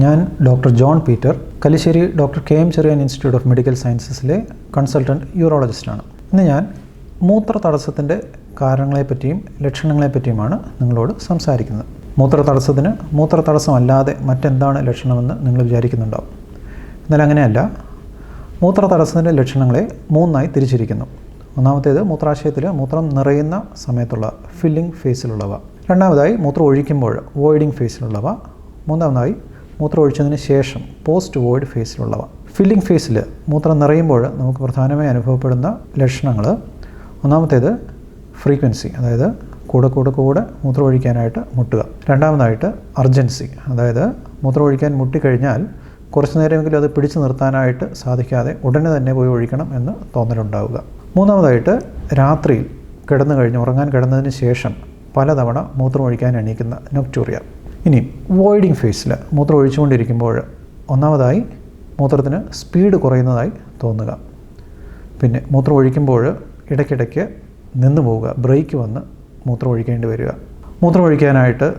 ഞാൻ doctor John Peter Kalissery doctor K M Cherian institute of medical സയൻസസിലെ consultant യൂറോളജിസ്റ്റാണ്. ഇന്ന് ഞാൻ മൂത്ര തടസ്സത്തിന്റെ കാരണങ്ങളെപ്പറ്റിയും ലക്ഷണങ്ങളെപ്പറ്റിയുമാണ് നിങ്ങളോട് സംസാരിക്കുന്നത്. മൂത്ര തടസ്സത്തിന് മൂത്ര തടസ്സമല്ലാതെ മറ്റെന്താണ് ലക്ഷണമെന്ന് നിങ്ങൾ വിചാരിക്കുന്നുണ്ടാവും എന്നാൽ അങ്ങനെയല്ല. മൂത്ര തടസ്സത്തിന്റെ ലക്ഷണങ്ങളെ മൂന്നായി തിരിച്ചിരിക്കുന്നു. ഒന്നാമത്തേത് മൂത്രാശയത്തിൽ മൂത്രം നിറയുന്ന സമയത്തുള്ള ഫില്ലിംഗ് ഫേസിലുള്ളവ രണ്ടാമതായി മൂത്രം ഒഴിക്കുമ്പോൾ വോയിഡിംഗ് ഫേസിലുള്ളവ മൂന്നാമതായി മൂത്രം ഒഴിച്ചതിന് ശേഷം പോസ്റ്റ് വോയിഡ് ഫേസിലുള്ളവ ഫില്ലിംഗ് ഫേസിൽ മൂത്രം നിറയുമ്പോൾ നമുക്ക് പ്രധാനമായി അനുഭവപ്പെടുന്ന ലക്ഷണങ്ങൾ ഒന്നാമത്തേത് ഫ്രീക്വൻസി അതായത് കൂടെ കൂടെ കൂടെ മൂത്രം ഒഴിക്കാനായിട്ട് മുട്ടുക. രണ്ടാമതായിട്ട് അർജൻസി അതായത് മൂത്രം ഒഴിക്കാൻ മുട്ടിക്കഴിഞ്ഞാൽ കുറച്ച് നേരമെങ്കിലും അത് പിടിച്ചു നിർത്താനായിട്ട് സാധിക്കാതെ ഉടനെ തന്നെ പോയി ഒഴിക്കണം എന്ന് തോന്നലുണ്ടാവുക. മൂന്നാമതായിട്ട് രാത്രിയിൽ കിടന്നു കഴിഞ്ഞ് ഉറങ്ങാൻ കിടന്നതിന് ശേഷം പലതവണ മൂത്രം ഒഴിക്കാൻ എണീക്കുന്ന നൊക്ടൂറിയ ഇനി വോയിഡിങ് ഫേസിൽ മൂത്രം ഒഴിച്ചുകൊണ്ടിരിക്കുമ്പോൾ ഒന്നാമതായി മൂത്രത്തിന് സ്പീഡ് കുറയുന്നതായി തോന്നുക. പിന്നെ മൂത്രം ഒഴിക്കുമ്പോൾ ഇടയ്ക്കിടയ്ക്ക് നിന്ന് പോവുക ബ്രേക്ക് വന്ന് മൂത്രം ഒഴിക്കേണ്ടി വരിക. മൂത്രം ഒഴിക്കാനായിട്ട്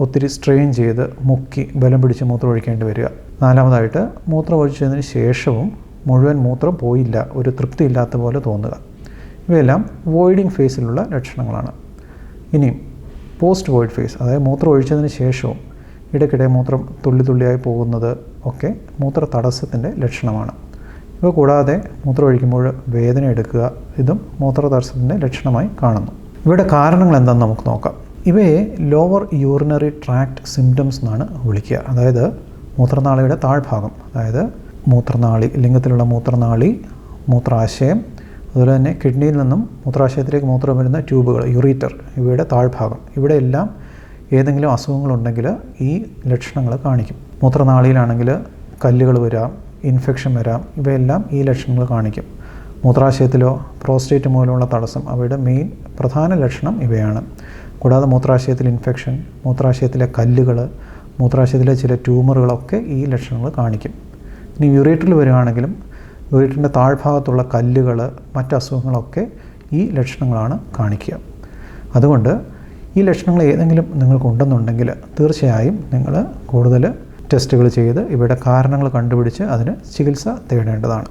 ഒത്തിരി സ്ട്രെയിൻ ചെയ്ത് മുക്കി ബലം പിടിച്ച് മൂത്രം ഒഴിക്കേണ്ടി വരിക. നാലാമതായിട്ട് മൂത്രം ഒഴിച്ചതിന് ശേഷവും മുഴുവൻ മൂത്രം പോയില്ല ഒരു തൃപ്തി ഇല്ലാത്ത പോലെ തോന്നുക. ഇവയെല്ലാം വോയിഡിങ് ഫേസിലുള്ള ലക്ഷണങ്ങളാണ്. ഇനിയും പോസ്റ്റ് വോയിഡ് ഫേസ് അതായത് മൂത്രം ഒഴിച്ചതിന് ശേഷവും ഇടയ്ക്കിടെ മൂത്രം തുള്ളി തുള്ളിയായി പോകുന്നത് ഒക്കെ മൂത്ര തടസ്സത്തിന്റെ ലക്ഷണമാണ്. ഇവ കൂടാതെ മൂത്രം ഒഴിക്കുമ്പോൾ വേദന എടുക്കുക ഇതും മൂത്ര തടസ്സത്തിന്റെ ലക്ഷണമായി കാണുന്നു. ഇവയുടെ കാരണങ്ങൾ എന്താണെന്ന് നമുക്ക് നോക്കാം. ഇവയെ ലോവർ യൂറിനറി ട്രാക്ട് സിംറ്റംസ് എന്നാണ് വിളിക്കുക. അതായത് മൂത്രനാളിയുടെ താഴ്ഭാഗം അതായത് മൂത്രനാളി ലിംഗത്തിലുള്ള മൂത്രനാളി മൂത്രാശയം അതുപോലെ തന്നെ കിഡ്നിയിൽ നിന്നും മൂത്രാശയത്തിലേക്ക് മൂത്രം വരുന്ന ട്യൂബുകൾ യുറീറ്റർ ഇവയുടെ താഴ്ഭാഗം. ഇവിടെയെല്ലാം ഏതെങ്കിലും അസുഖങ്ങളുണ്ടെങ്കിൽ ഈ ലക്ഷണങ്ങൾ കാണിക്കും. മൂത്രനാളിയിലാണെങ്കിൽ കല്ലുകൾ വരാം ഇൻഫെക്ഷൻ വരാം ഇവയെല്ലാം ഈ ലക്ഷണങ്ങൾ കാണിക്കും. മൂത്രാശയത്തിലോ പ്രോസ്റ്റേറ്റ് മൂലമുള്ള തടസ്സം അവയുടെ മെയിൻ പ്രധാന ലക്ഷണം ഇവയാണ്. കൂടാതെ മൂത്രാശയത്തിൽ ഇൻഫെക്ഷൻ മൂത്രാശയത്തിലെ കല്ലുകൾ മൂത്രാശയത്തിലെ ചില ട്യൂമറുകളൊക്കെ ഈ ലക്ഷണങ്ങൾ കാണിക്കും. ഇനി യൂറേറ്ററിൽ വരികയാണെങ്കിലും യൂറേറ്ററിന്റെ താഴ്ഭാഗത്തുള്ള കല്ലുകൾ മറ്റ് അസുഖങ്ങളൊക്കെ ഈ ലക്ഷണങ്ങളാണ് കാണിക്കുക. അതുകൊണ്ട് ഈ ലക്ഷണങ്ങൾ ഏതെങ്കിലും നിങ്ങൾക്കുണ്ടെന്നുണ്ടെങ്കിൽ തീർച്ചയായും നിങ്ങൾ കൂടുതൽ ടെസ്റ്റുകൾ ചെയ്ത് ഇവയുടെ കാരണങ്ങൾ കണ്ടുപിടിച്ച് അതിന് ചികിത്സ തേടേണ്ടതാണ്.